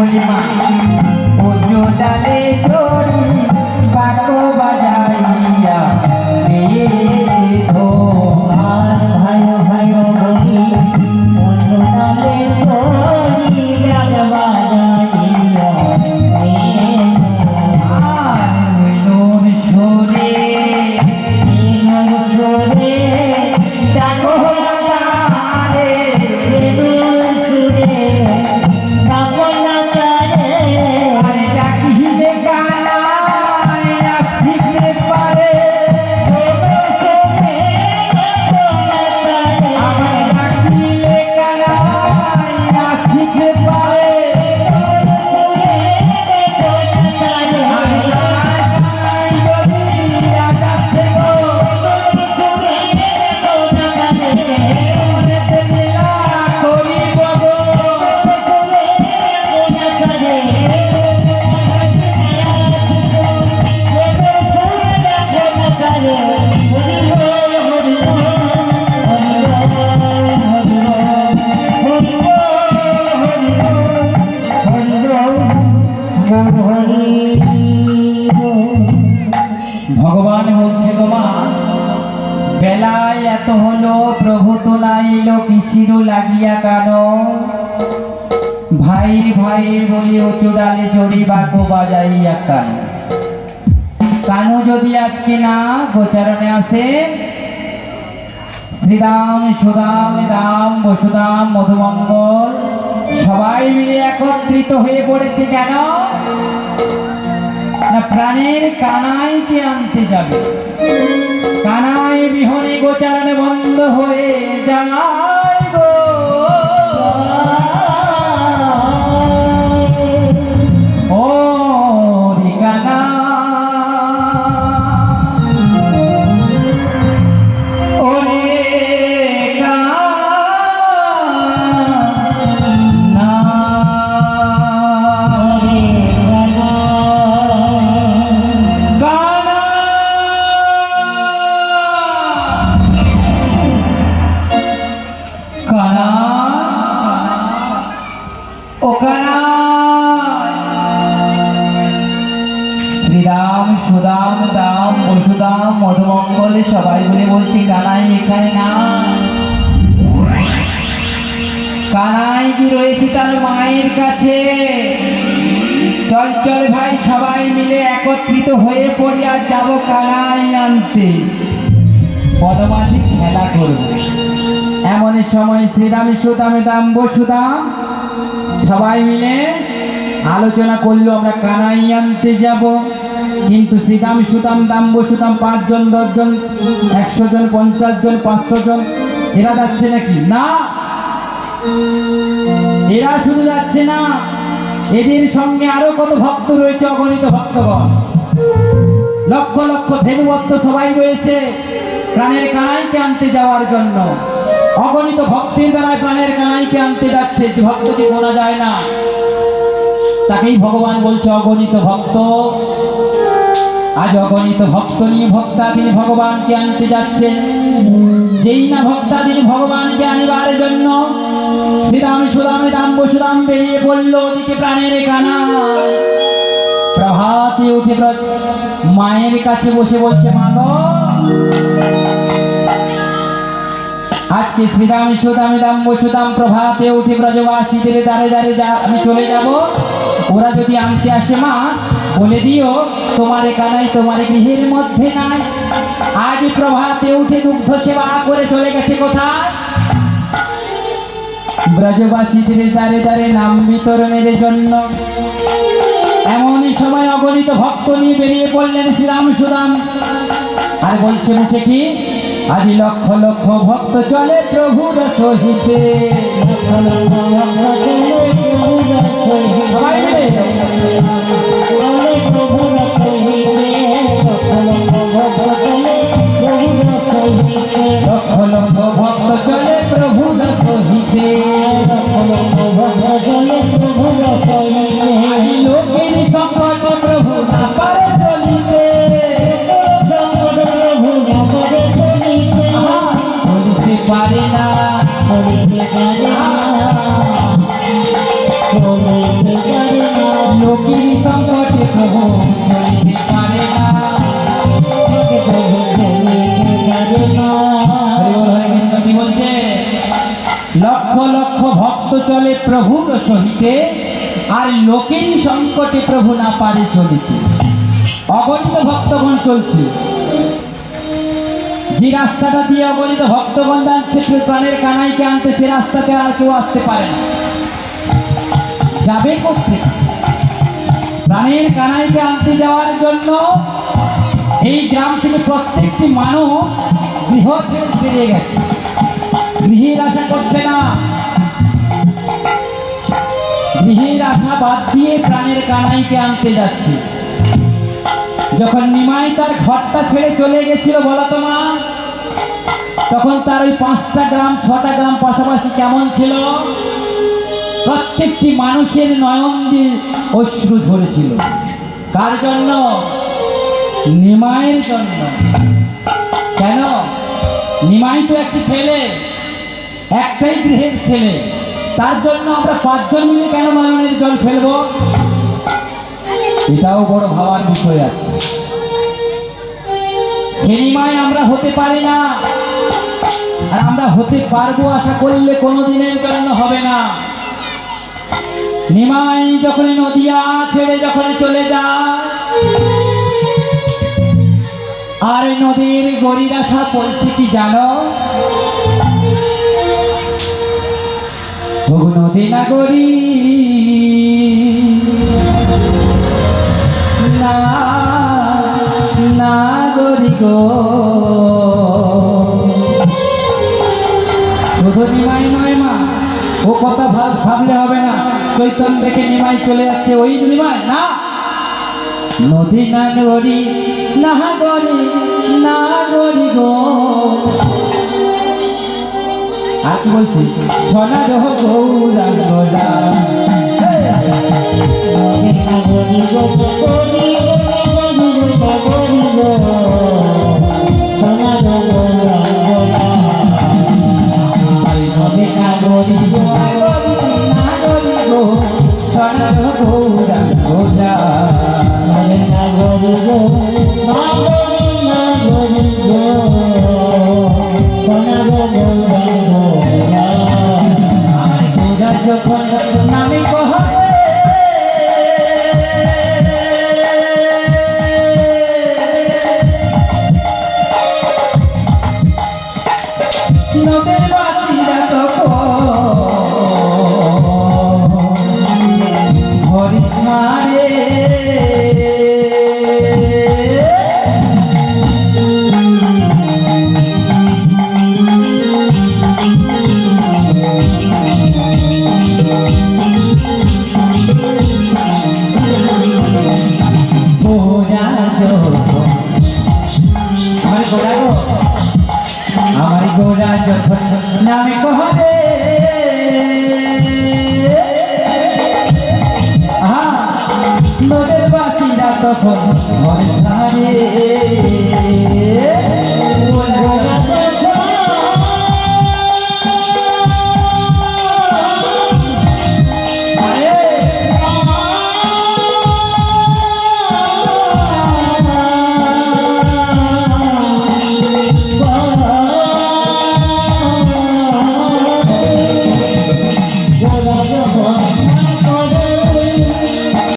বলি মা ওজো ডালে ভগবান বলছে তোমা বেলায় এত হলো, প্রভু তো নাইল কিসিরও লাগিয়া কান? ভাই ভাই বলি, উঁচু ডালে চড়ি বাকো বাজাইয়া কান? কানু যদি আজকে না, গোচারণে আসে শ্রীরাম সুদাম রাম বসুদাম, মধুমঙ্গল, সবাই মিলে একত্রিত হয়ে পড়েছে কেন? না প্রাণের কানাইকে আনতে যাবে? কানাই বিহনে গোচারণে বন্ধ হয়ে যায় গো। মধুমঙ্গল সবাই বলে বলছি, কানাই এখানে না কানাই কি রয়েছে তার মায়ের কাছে। চল চল ভাই, সবাই মিলে একত্রিত হয়ে পড়ি আর যাব কানাই আনতে। বনমাঝি খেলা করব। এমন সময় শ্রীরাম, সুদামে দাম বসুদাম সবাই মিলে আলোচনা করল, আমরা কানাই আনতে যাব। কিন্তু শ্রীরাম সুদাম দাম বসুদাম পাঁচজন, দশজন একশো জন পঞ্চাশ জন পাঁচশো জন এরা যাচ্ছে নাকি? না। এরা শুধু যাচ্ছে না। এদের সঙ্গে আরও কত ভক্ত রয়েছে, অগণিত ভক্তগণ। লক্ষ লক্ষ ধেনুভক্ত সবাই রয়েছে প্রাণের কানাইকে আনতে যাওয়ার জন্য। অগণিত ভক্তির দ্বারা প্রাণের কানাইকে আনতে যাচ্ছে, যে ভক্তকে গোনা যায় না। তাকেই ভগবান বলছে অগণিত ভক্ত। আজ অগণিত ভক্ত নিয়ে ভক্তা তিনি ভগবানকে আনতে যাচ্ছেন। যেই না ভক্তা তিনি ভগবানকে আনিবার জন্য শ্রীরাম সুদামে দাম বসুদাম বেরিয়ে পড়ল ওদিকে প্রাণের কানা প্রভাতে উঠে মায়ের কাছে বসে বলছে, মা গো, আজকে শ্রীরাম সুদামে দাম বসুদাম প্রভাতে উঠে ব্রজবাসীদের দাঁড়ে দাঁড়ে যা, আমি চলে যাব। ওরা যদি আনতে আসে, মা বলে দিও, তোমার এখানাই তোমার গৃহের মধ্যে নাই। আজ প্রভাতে উঠে দুগ্ধ সেবা করে চলে গেছে কোথায়? ব্রজবাসীদের দাঁড়ে দাঁড়ে নাম বিতরণের জন্য। এমনই সময় অগণিত ভক্ত নিয়ে বেরিয়ে পড়লেন শ্রীরাম সুদাম। আর বলছে মুখে কি? আজ লক্ষ লক্ষ ভক্ত চলে প্রভুর সহিতে। সবাই লক্ষ ভক্ত চলে প্রভু রস হিতে। লক্ষ লক্ষ ভক্ত চলে প্রভু রস হিতে। লোকের সম্পদ প্রভু না পারে চলিতে বলতে পারে না। বলতে পারে না। লোকের সম্পদ প্রভু চলে প্রভুর সহিতে আর লোকেরই সংকটে প্রভু না পারে চলিতে। অগণিত ভক্তগণ চলছে। যে রাস্তাটা দিয়ে অগণিত ভক্তগণ যাচ্ছে প্রাণের কানাইকে আনতে সে রাস্তাতে আর কেউ আসতে পারে না। যাবে করতে প্রাণের কানাইকে আনতে যাওয়ার জন্য এই গ্রাম থেকে প্রত্যেকটি মানুষ গৃহ ছেড়ে বেরিয়ে গেছে। গৃহের আশা করছে না। গৃহের আশা বাদ দিয়ে প্রাণের কানাইকে আনতে যাচ্ছি। যখন নিমাই তার ঘরটা ছেড়ে চলে গেছিল, বলো তো মা, তখন তার ওই পাঁচটা গ্রাম, ছটা গ্রাম পাশাপাশি কেমন ছিল? প্রত্যেকটি মানুষের নয়ন দিয়ে অশ্রু ঝরেছিল। কার জন্য? নিমাইয়ের জন্য। কেন? নিমাই তো একটি ছেলে, একটাই গৃহের ছেলে। তার জন্য আমরা পাঁচজন মিলে কেন নয়নের জল ফেলব? এটাও বড় ভাবার বিষয় আছে। সিনেমায় আমরা হতে পারি না। আর আমরা হতে পারব আশা করলে কোনো দিনের জন্য হবে না। নিমাই যখন নদিয়া ছেড়ে যখন চলে যায়, আর নদীর গরির আশা কি জানো? নদী না গরি না না গরি গো শুধু নিমাই নয় মা, ও কথা ভাব ভাবলে হবে না। চৈতন্য রেখে নিমাই চলে যাচ্ছে। ওই নিমাই, না। নদী না গরি না গরি না গরি গো আর কি বলছি সোনা রহ গৌরাঙ্গ রাম। নদের নদের বাতিরা ছাড়ে